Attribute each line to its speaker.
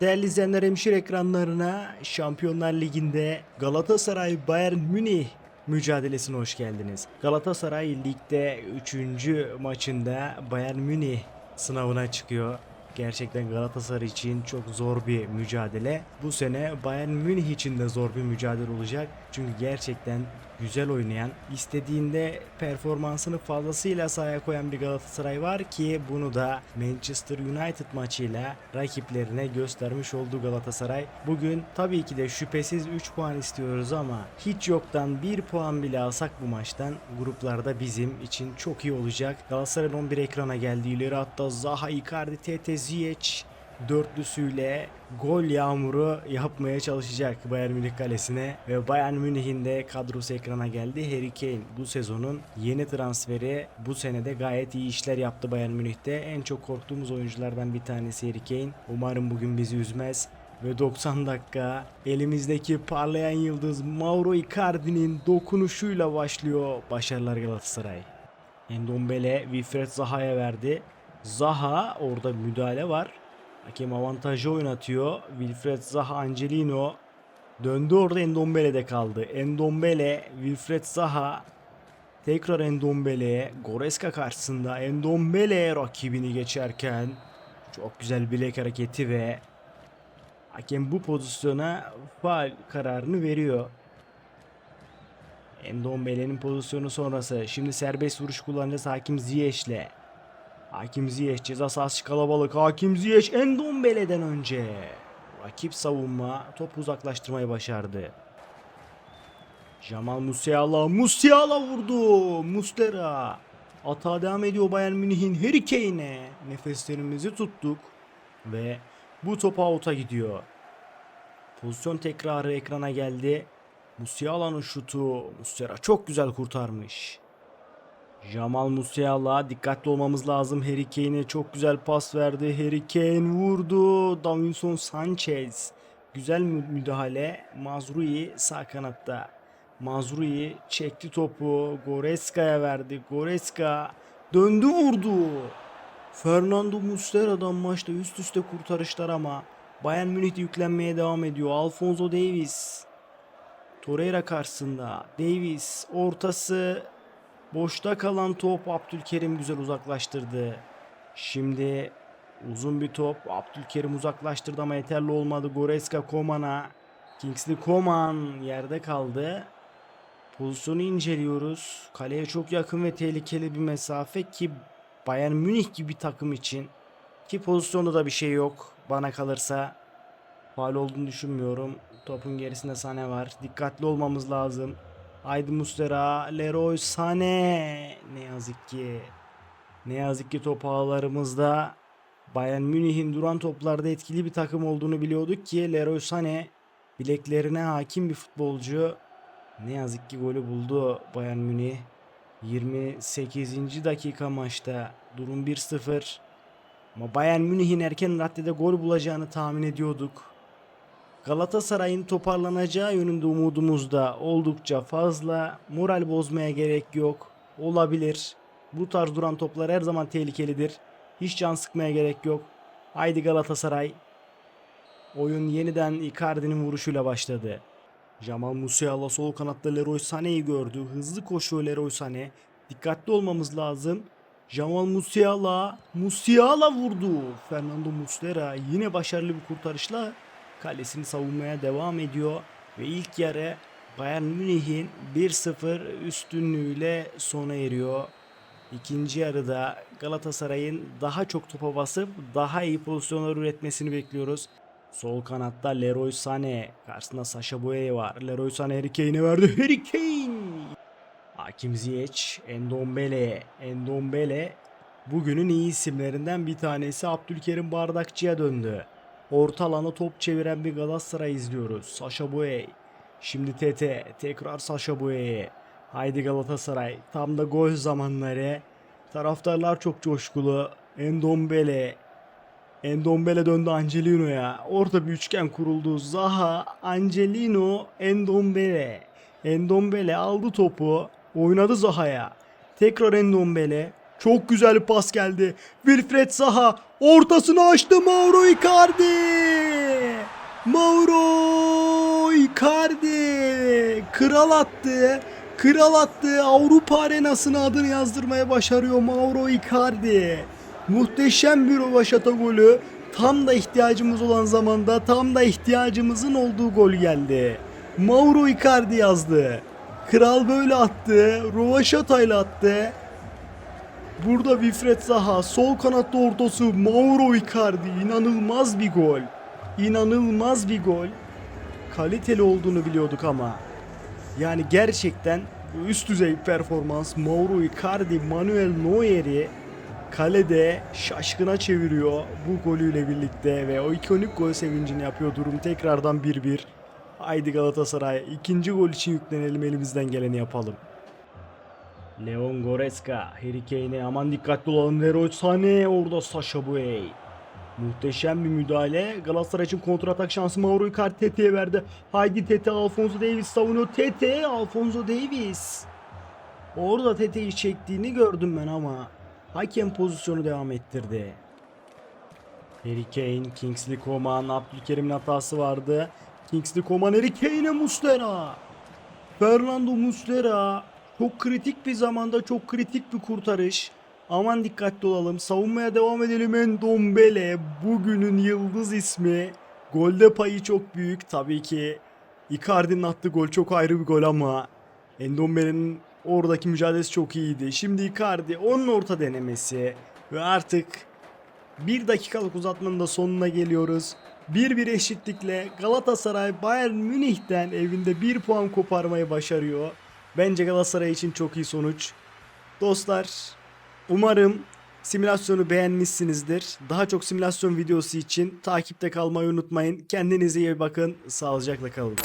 Speaker 1: Değerli izleyenler hemşire ekranlarına Şampiyonlar Ligi'nde Galatasaray Bayern Münih mücadelesine hoş geldiniz. Galatasaray ligde 3. maçında Bayern Münih sınavına çıkıyor. Gerçekten Galatasaray için çok zor bir mücadele. Bu sene Bayern Münih için de zor bir mücadele olacak. Çünkü gerçekten güzel oynayan, istediğinde performansını fazlasıyla sahaya koyan bir Galatasaray var ki bunu da Manchester United maçıyla rakiplerine göstermiş oldu Galatasaray. Bugün tabii ki de şüphesiz 3 puan istiyoruz ama hiç yoktan 1 puan bile alsak bu maçtan gruplarda bizim için çok iyi olacak. Galatasaray'ın 11 ekrana geldi. İleri hatta Zaha, Icardi, Tete, Ziyech dörtlüsüyle gol yağmuru yapmaya çalışacak Bayern Münih kalesine ve Bayern Münih'in de kadrosu ekrana geldi. Harry Kane bu sezonun yeni transferi bu senede gayet iyi işler yaptı Bayern Münih'te. En çok korktuğumuz oyunculardan bir tanesi Harry Kane. Umarım bugün bizi üzmez. Ve 90 dakika elimizdeki parlayan yıldız Mauro Icardi'nin dokunuşuyla başlıyor başarılar Galatasaray. Endombele Wilfred Zaha'ya verdi. Zaha orada müdahale var. Hakem avantajı oynatıyor. Wilfred Zaha Angelino döndü orada Endombele'de kaldı. Endombele, Wilfred Zaha tekrar Endombele'ye Goreska karşısında Endombele rakibini geçerken çok güzel bilek hareketi ve hakem bu pozisyona faal kararını veriyor. Endombele'nin pozisyonu sonrası. Şimdi serbest vuruş kullanacağız Hakim Ziyech'le. Hakim Ziyech ceza sahası kalabalık. Hakim Ziyech Endombele'den önce. Rakip savunma topu uzaklaştırmayı başardı. Jamal Musiala. Musiala vurdu. Muslera. Atağa devam ediyor Bayern Münih'in Harry Kane'e. Nefeslerimizi tuttuk. Ve bu top out'a gidiyor. Pozisyon tekrarı ekrana geldi. Musiala'nın şutu. Muslera çok güzel kurtarmış. Jamal Musiala dikkatli olmamız lazım. Harry Kane'e çok güzel pas verdi. Harry Kane vurdu. Davinson Sanchez. Güzel mü- müdahale. Mazrui sağ kanatta. Mazrui çekti topu. Goreska'ya verdi. Goreska döndü vurdu. Fernando Muslera'dan maçta üst üste kurtarışlar ama Bayern Münih de yüklenmeye devam ediyor. Alfonso Davies. Torreira karşısında. Davies ortası Boşta kalan top Abdülkerim güzel uzaklaştırdı. Şimdi uzun bir top Abdülkerim uzaklaştırdı ama yeterli olmadı. Goreska Koman'a. Kingsley Koman yerde kaldı. Pozisyonu inceliyoruz. Kaleye çok yakın ve tehlikeli bir mesafe ki Bayern Münih gibi bir takım için ki pozisyonda da bir şey yok bana kalırsa. Faal olduğunu düşünmüyorum. Topun gerisinde Sane var. Dikkatli olmamız lazım. Haydi Muslera, Leroy Sané. Ne yazık ki. Ne yazık ki top ağlarımızda Bayern Münih'in duran toplarda etkili bir takım olduğunu biliyorduk ki Leroy Sané bileklerine hakim bir futbolcu. Ne yazık ki golü buldu Bayern Münih. 28. dakika maçta durum 1-0. Ama Bayern Münih'in erken raddede gol bulacağını tahmin ediyorduk. Galatasaray'ın toparlanacağı yönünde umudumuz da oldukça fazla. Moral bozmaya gerek yok. Olabilir. Bu tarz duran toplar her zaman tehlikelidir. Hiç can sıkmaya gerek yok. Haydi Galatasaray. Oyun yeniden Icardi'nin vuruşuyla başladı. Jamal Musiala sol kanatta Leroy Sané'yi gördü. Hızlı koşuyor Leroy Sané. Dikkatli olmamız lazım. Jamal Musiala, Musiala vurdu. Fernando Muslera yine başarılı bir kurtarışla kalesini savunmaya devam ediyor ve ilk yarı Bayern Münih'in 1-0 üstünlüğüyle sona eriyor. İkinci yarıda Galatasaray'ın daha çok topa basıp daha iyi pozisyonlar üretmesini bekliyoruz. Sol kanatta Leroy Sané. Karşısında Sasha Boye var. Leroy Sané Harry Kane'e verdi. Harry Kane! Hakim Ziyech, Endombele. Endombele bugünün iyi isimlerinden bir tanesi Abdülkerim Bardakçı'ya döndü. Orta alana top çeviren bir Galatasaray izliyoruz. Sasha Boye. Şimdi Tete. Tekrar Sasha Boye'ye. Haydi Galatasaray. Tam da gol zamanları. Taraftarlar çok coşkulu. Endombele. Endombele döndü Angelino'ya. Orada bir üçgen kuruldu. Zaha, Angelino, Endombele. Endombele aldı topu. Oynadı Zaha'ya. Tekrar Endombele. Çok güzel bir pas geldi. Wilfred Zaha ortasını açtı Mauro Icardi. Mauro Icardi kral attı. Kral attı. Avrupa arenasına adını yazdırmaya başarıyor Mauro Icardi. Muhteşem bir Rovaşata golü. Tam da ihtiyacımız olan zamanda tam da ihtiyacımızın olduğu gol geldi. Mauro Icardi yazdı. Kral böyle attı. Rovaşata ile attı. Burada Wilfred Zaha sol kanatta ortası Mauro Icardi inanılmaz bir gol. İnanılmaz bir gol. Kaliteli olduğunu biliyorduk ama yani gerçekten üst düzey performans Mauro Icardi Manuel Neuer'i kalede şaşkına çeviriyor bu golüyle birlikte ve o ikonik gol sevincini yapıyor durum tekrardan 1-1. Haydi Galatasaray ikinci gol için yüklenelim elimizden geleni yapalım. Leon Goretzka, Harry Kane'e aman dikkatli olalım Leroy Sané orada Sasha Boey. Muhteşem bir müdahale. Galatasaray için kontratak şansı Mauro Icardi Tete'ye verdi. Haydi Tete Alfonso Davis savunuyor. Tete Alfonso Davis. Orada Tete'yi çektiğini gördüm ben ama hakem pozisyonu devam ettirdi. Harry Kane, Kingsley Coman, Abdülkerim'in hatası vardı. Kingsley Coman, Harry Kane'e Muslera. Fernando Muslera çok kritik bir zamanda çok kritik bir kurtarış. Aman dikkatli olalım. Savunmaya devam edelim. Endombele bugünün yıldız ismi. Golde payı çok büyük. Tabii ki Icardi'nin attığı gol çok ayrı bir gol ama Endombele'nin oradaki mücadelesi çok iyiydi. Şimdi Icardi onun orta denemesi ve artık bir dakikalık uzatmanın da sonuna geliyoruz. 1-1 eşitlikle Galatasaray Bayern Münih'ten evinde 1 puan koparmayı başarıyor. Bence Galatasaray için çok iyi sonuç. Dostlar umarım simülasyonu beğenmişsinizdir. Daha çok simülasyon videosu için takipte kalmayı unutmayın. Kendinize iyi bakın. Sağlıcakla kalın.